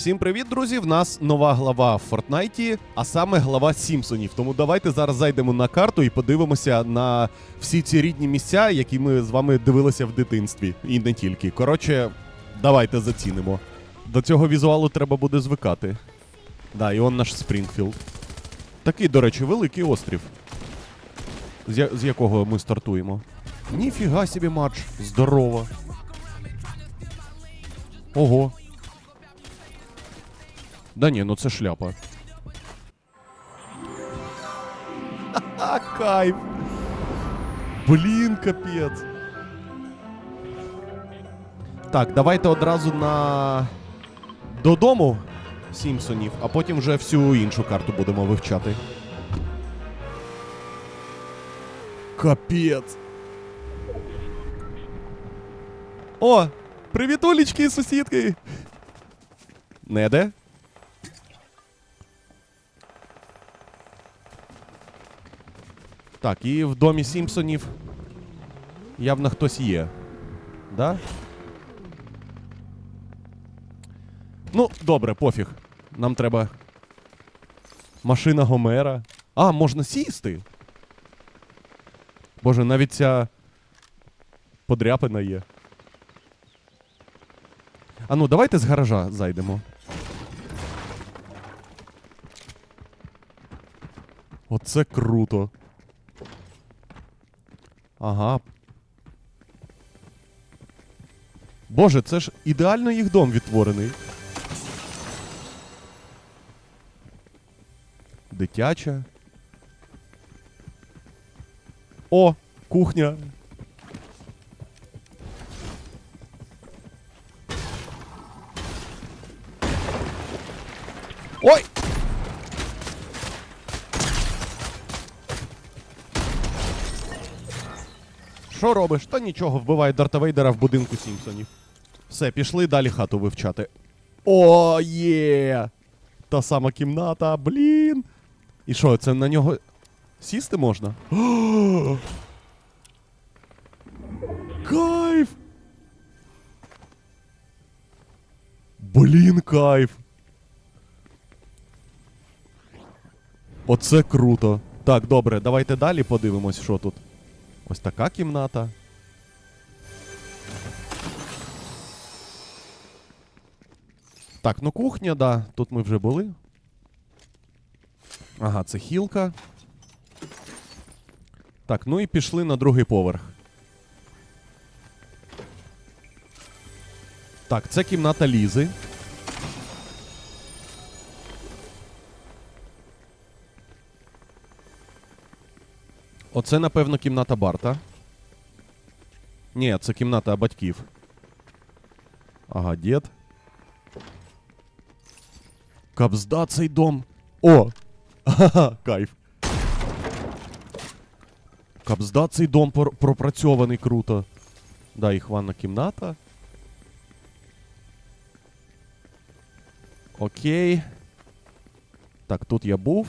Всім привіт, друзі! В нас нова глава в Фортнайті, а саме глава Сімпсонів. Тому давайте зараз зайдемо на карту і подивимося на всі ці рідні місця, які ми з вами дивилися в дитинстві. І не тільки. Коротше, давайте зацінимо. До цього візуалу треба буде звикати. Да, і он наш Спрінгфілд. Такий, до речі, великий острів. З, з якого ми стартуємо. Ніфіга собі матч. Здорово. Ого. Да ні, ну це шляпа. Кайф. Блін, капець. Так, давайте одразу на додому Сімпсонів, а потім вже всю іншу карту будемо вивчати. Капець. О! Привіт, Олічки і сусідки! Неде? Так, і в домі Сімпсонів явно хтось є. Да? Ну, добре, пофіг. Нам треба. Машина Гомера. А, можна сісти. Боже, навіть ця подряпина є. А ну, давайте з гаража зайдемо. Оце круто. Ага. Боже, це ж ідеально їх дом відтворений. Дитяча. О, кухня. Ой! Що робиш? Та нічого, вбиває Дарта Вейдера в будинку Сімпсонів. Все, пішли далі хату вивчати. О, є! Та сама кімната, блін. І що, це на нього сісти можна? Кайф! Блін, кайф. Оце круто. Так, добре, давайте далі подивимось, що тут. Ось така кімната. Так, ну кухня, да. Тут ми вже були. Ага, це хілка. Так, ну і пішли на другий поверх. Так, це кімната Лізи. Оце, напевно, кімната Барта. Ні, це кімната батьків. Ага, дід. Кабзда цей дом. О! Ха-ха, кайф. Кабзда цей дом пропрацьований круто. Да, їх ванна кімната. Окей. Так, тут я був.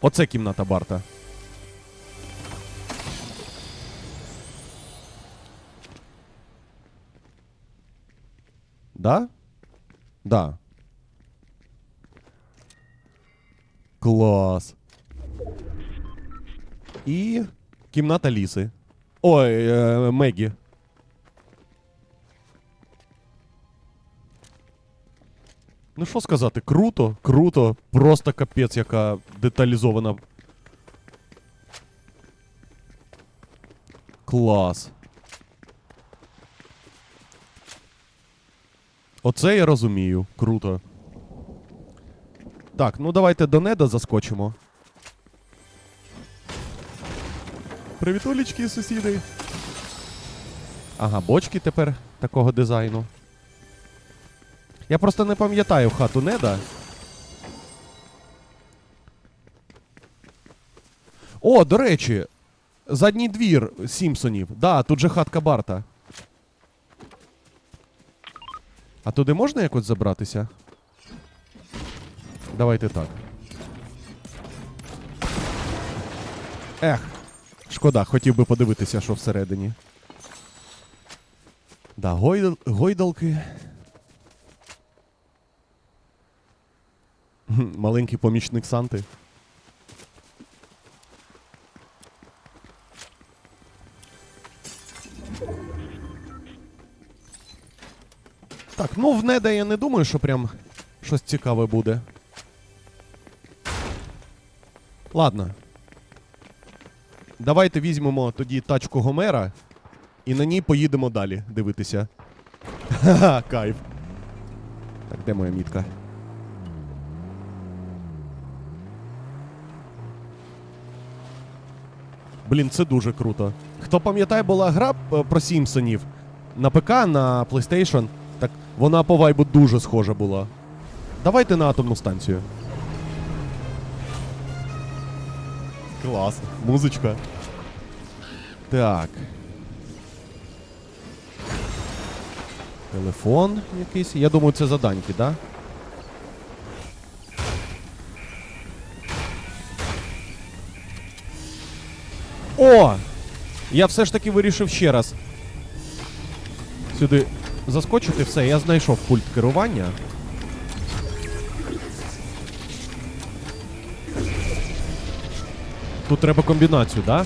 Оце кімната Барта. Да? Да. Клас. І кімната Ліси. Ой, е, Мегі. Ну що сказати, круто, круто, просто капець, яка деталізована. Клас. Оце я розумію. Круто. Так, ну давайте до неда заскочимо. Привітулічки, сусіди. Ага, бочки тепер такого дизайну. Я просто не пам'ятаю хату Неда. О, до речі, задній двір Сімпсонів. Да, тут же хатка Барта. А туди можна якось забратися? Давайте так. Ех, шкода, хотів би подивитися, що всередині. Да, гойдал, гойдалки. Маленький помічник Санти. Так, ну в неда я не думаю, що прям щось цікаве буде. Ладно. Давайте візьмемо тоді тачку Гомера і на ній поїдемо далі дивитися. Ха-ха, кайф. Так, де моя мітка? Блін, це дуже круто. Хто пам'ятає, була гра е, про Сімпсонів на ПК, на PlayStation. Так вона по вайбу дуже схожа була. Давайте на атомну станцію. Клас. Музичка. Так. Телефон якийсь. Я думаю, це заданьки, да? О! Я все ж таки вирішив ще раз. Сюди заскочити все, я знайшов пульт керування. Тут треба комбінацію, да?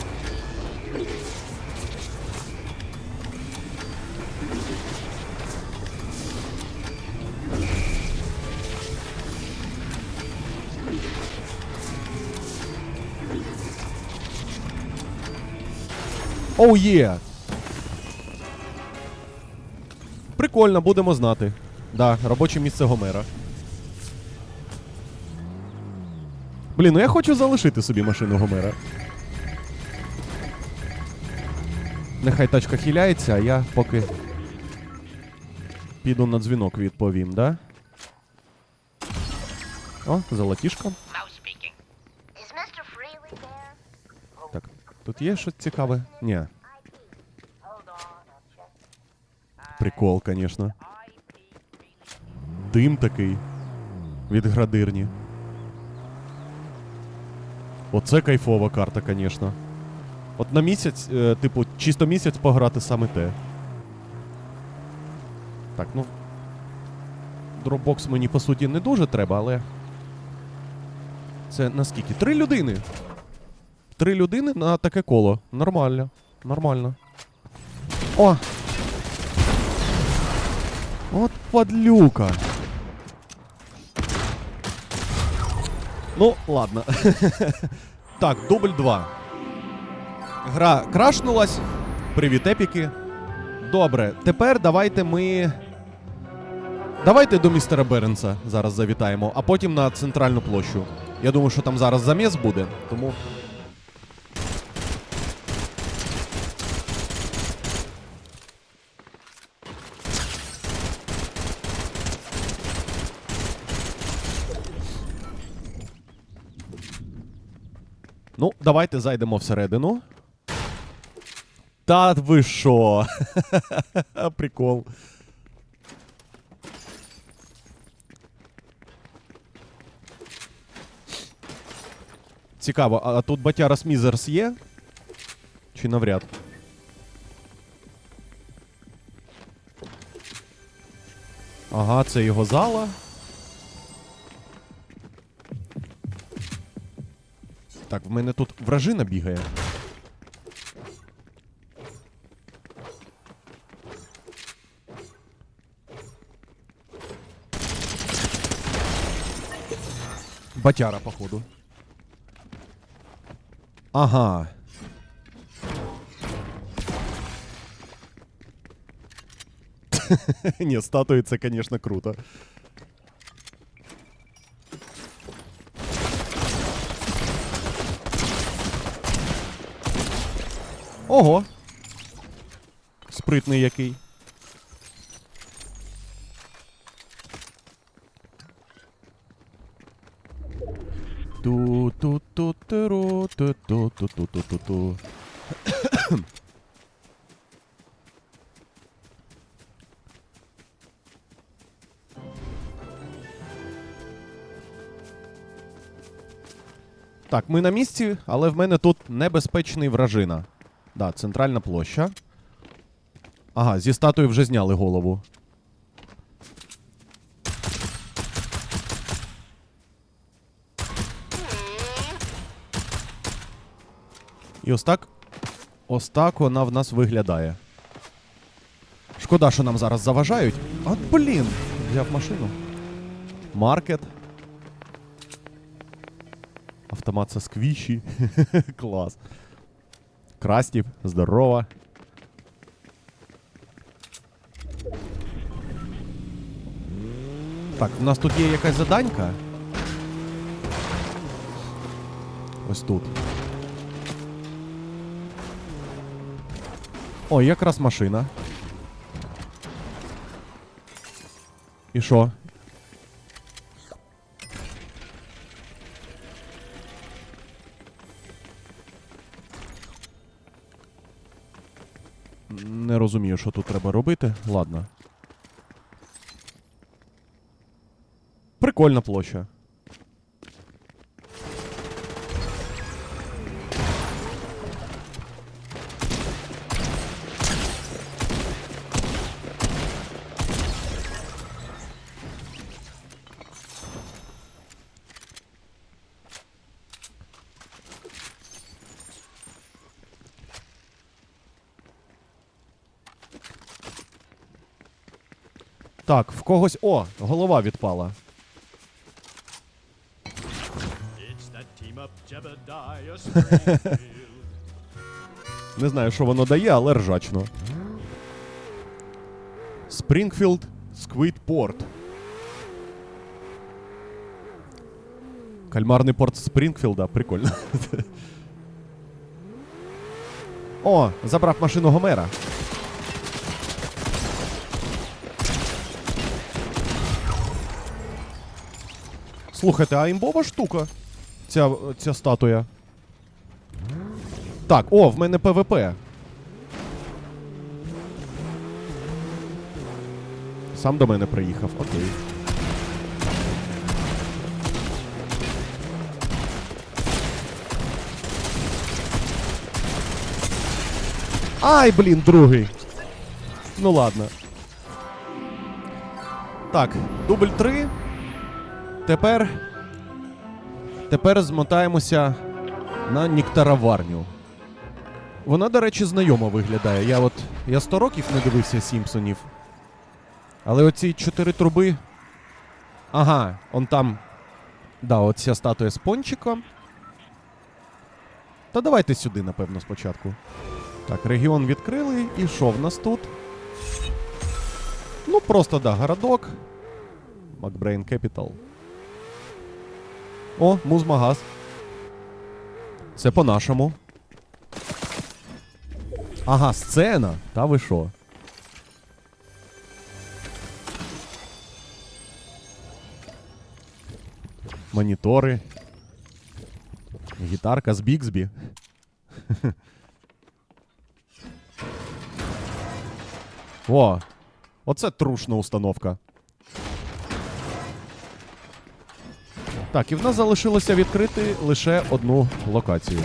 Оу є! Прикольно, будемо знати. Да, робоче місце Гомера. Блін, ну я хочу залишити собі машину Гомера. Нехай тачка хиляється, а я поки піду на дзвінок відповім, да? О, золотішко. Тут є щось цікаве? Ні. Прикол, звісно. Дим такий. Від градирні. Оце кайфова карта, звісно. От на місяць, е, типу, чисто місяць пограти саме те. Так, ну. Дропбокс мені по суті не дуже треба, але. Це наскільки? Три людини. Три людини на таке коло. Нормально. Нормально. О! От падлюка. Ну, ладно. так, дубль 2. Гра крашнулась. Привіт, епіки. Добре, тепер давайте ми. Давайте до містера Беренса зараз завітаємо, а потім на центральну площу. Я думаю, що там зараз заміс буде, тому. Ну, давайте зайдемо всередину. Та ви що? Прикол. Цікаво, а тут Батяра Смізерс є? Чи навряд? Ага, це його зала. Так, в мене тут вражина бігає. Батяра, походу. Ага. Ні, статуї це, звісно, круто. Ого. Спритний який. ту ту ту ту ту ту ту ту ту ту ту Так, ми на місці, але в мене тут небезпечний вражина. Да, центральна площа. Ага, зі статуї вже зняли голову. І ось так. Ось так вона в нас виглядає. Шкода, що нам зараз заважають. А блін! Взяв машину. Маркет. Автомат со сквіші. Клас. Крастів, здорово. Так, в нас тут є якась заданька. Ось тут. О, якраз машина. І що? Не розумію, що тут треба робити. Ладно. Прикольна площа. Так, в когось. О, голова відпала. Не знаю, що воно дає, але ржачно. Спрінгфілд Сквід Порт. Кальмарний порт Спрінгфілда, прикольно. О, забрав машину Гомера. Слухайте, а імбова штука. Ця, ця статуя. Так, о, в мене ПВП. Сам до мене приїхав, окей. Ай, блін, другий. Ну ладно. Так, дубль 3. Тепер. Тепер змотаємося на Ніктараварню. Вона, до речі, знайомо виглядає. Я от. Я 100 років не дивився Сімпсонів. Але оці чотири труби. Ага, он там. Да, оця статуя з пончиком. Та давайте сюди, напевно, спочатку. Так, регіон відкрили. І що в нас тут? Ну, просто да, городок. Макбрейн Capital. О, музмагаз. Це по-нашому. Ага, сцена. Та ви що? Монітори. Гітарка з Біксбі. О, оце трушна установка. Так, і в нас залишилося відкрити лише одну локацію.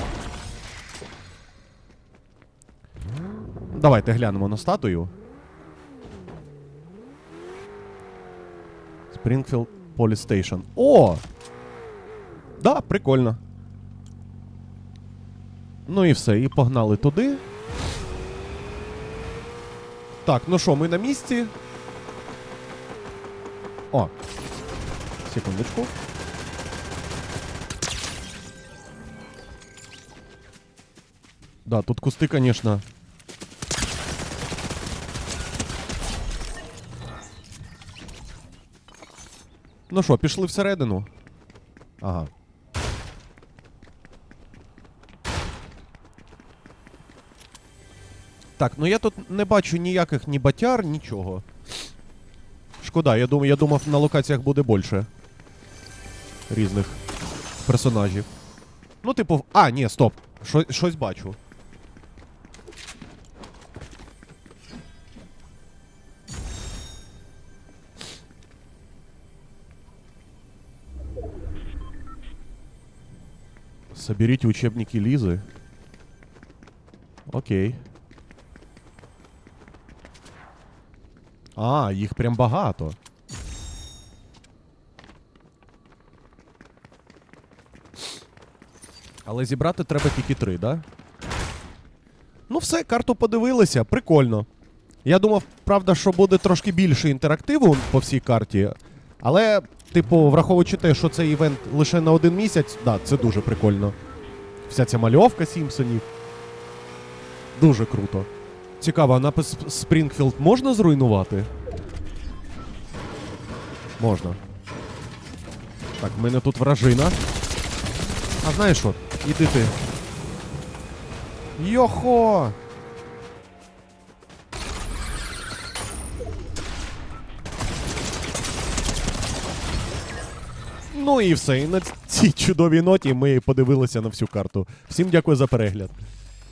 Давайте глянемо на статую. Police Station. О! Да, прикольно. Ну і все, і погнали туди. Так, ну що, ми на місці. О. Секундочку. Да, тут кусти, конечно. Ну що, пішли всередину? Ага. Так, ну я тут не бачу ніяких ні батяр, нічого. Шкода, я думав, я думав, на локаціях буде більше різних персонажів. Ну, типу, а, ні, стоп. Що, щось бачу. Соберите учебники Лизы. Окей. А, їх прям багато. Але зібрати треба тільки три, да? Ну, все, карту подивилися, прикольно. Я думав, правда, що буде трошки більше інтерактиву по всій карті. Але, типу, враховуючи те, що цей івент лише на один місяць, да, це дуже прикольно. Вся ця мальовка Сімпсонів. Дуже круто. Цікаво, а напис Спрінгфілд можна зруйнувати? Можна. Так, в мене тут вражина. А знаєш що? Іди ти. Йохо! Ну і все. І на цій чудовій ноті ми подивилися на всю карту. Всім дякую за перегляд.